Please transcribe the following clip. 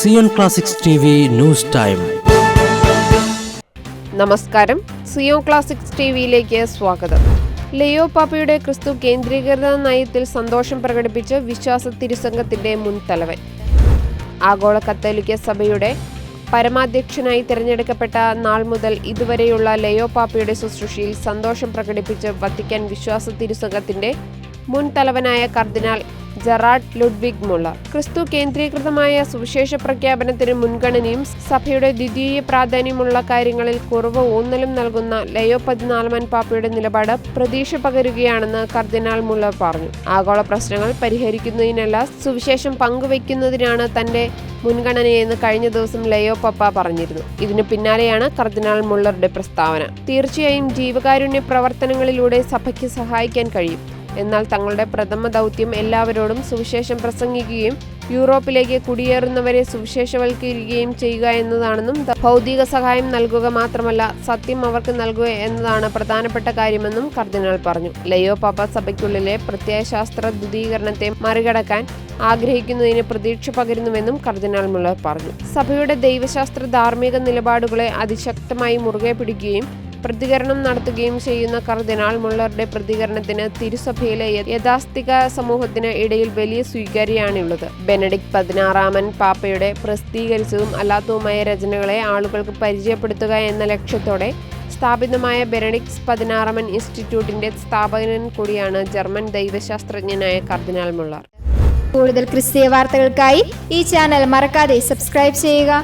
Zion Classics T news time. നമസ്കാരം. Zion classics T വിയിലേക്ക് സ്വാഗതം. ലിയോ പാപ്പയുടെ ക്രിസ്തു കേന്ദ്രീകൃത നയത്തിൽ സന്തോഷം പ്രകടിപ്പിച്ച് വിശ്വാസ തിരുസംഘത്തിന്റെ മുൻ തലവൻ ആഗോള കത്തോലിക്ക സഭയുടെ പരമാധ്യക്ഷനായി തിരഞ്ഞെടുക്കപ്പെട്ട നാൾ മുതൽ ഇതുവരെയുള്ള ലയോ പാപ്പയുടെ ശുശ്രൂഷയിൽ സന്തോഷം പ്രകടിപ്പിച്ച് വത്തിക്കാൻ വിശ്വാസ തിരുസംഘത്തിന്റെ മുൻ തലവനായ കർദിനാൾ ജെറാഡ് ലുഡ്വിഗ് മുള്ള ക്രിസ്തു കേന്ദ്രീകൃതമായ സുവിശേഷ പ്രഖ്യാപനത്തിന് മുൻഗണനയും സഭയുടെ ദ്വിതീയ പ്രാധാന്യമുള്ള കാര്യങ്ങളിൽ കുറവ് ഊന്നലും നൽകുന്ന ലയോ പതിനാലാമൻ പാപ്പയുടെ നിലപാട് പ്രതീക്ഷ പകരുകയാണെന്ന് കർദിനാൾ മുള്ള പറഞ്ഞു. ആഗോള പ്രശ്നങ്ങൾ പരിഹരിക്കുന്നതിനല്ല സുവിശേഷം പങ്കുവയ്ക്കുന്നതിനാണ് തന്റെ മുൻഗണനയെന്ന് കഴിഞ്ഞ ദിവസം ലയോ പപ്പ പറഞ്ഞിരുന്നു. ഇതിനു പിന്നാലെയാണ് കർദിനാൾ മുള്ളറുടെ പ്രസ്താവന. തീർച്ചയായും ജീവകാരുണ്യ പ്രവർത്തനങ്ങളിലൂടെ സഭയ്ക്ക് സഹായിക്കാൻ കഴിയും. എന്നാൽ തങ്ങളുടെ പ്രഥമ ദൗത്യം എല്ലാവരോടും സുവിശേഷം പ്രസംഗിക്കുകയും യൂറോപ്പിലേക്ക് കുടിയേറുന്നവരെ സുവിശേഷവൽക്കരിക്കുകയും ചെയ്യുക എന്നതാണെന്നും ഭൗതിക സഹായം നൽകുക മാത്രമല്ല സത്യം അവർക്ക് നൽകുക എന്നതാണ് പ്രധാനപ്പെട്ട കാര്യമെന്നും കർദിനാൾ പറഞ്ഞു. ലയോ പാപ്പ സഭയ്ക്കുള്ളിലെ പ്രത്യയശാസ്ത്ര ദ്വിതീകരണത്തെ മറികടക്കാൻ ആഗ്രഹിക്കുന്നതിന് പ്രതീക്ഷ പകരുന്നുവെന്നും കർദിനാൾ മുള്ളർ പറഞ്ഞു. സഭയുടെ ദൈവശാസ്ത്ര ധാർമ്മിക നിലപാടുകളെ അതിശക്തമായി മുറുകെ പിടിക്കുകയും പ്രതികരണം നടത്തുകയും ചെയ്യുന്ന കർദിനാൾ മുള്ളറുടെ പ്രതികരണത്തിന് തിരുസഭയിലെ യഥാസ്ഥിക സമൂഹത്തിന് ഇടയിൽ വലിയ സ്വീകാര്യമാണുള്ളത് ബെനഡിക് പതിനാറാമൻ പാപ്പയുടെ പ്രസിദ്ധീകരിച്ചതും അല്ലാത്തതുമായ രചനകളെ ആളുകൾക്ക് പരിചയപ്പെടുത്തുക എന്ന ലക്ഷ്യത്തോടെ സ്ഥാപിതമായ ബെനഡിക്സ് പതിനാറാമൻ ഇൻസ്റ്റിറ്റ്യൂട്ടിന്റെ സ്ഥാപകൻ കൂടിയാണ് ജർമ്മൻ ദൈവശാസ്ത്രജ്ഞനായ കർദിനാൾ മുള്ളർ. കൂടുതൽ ക്രിസ്തീയ വാർത്തകൾക്കായി ഈ ചാനൽ മറക്കാതെ സബ്സ്ക്രൈബ് ചെയ്യുക.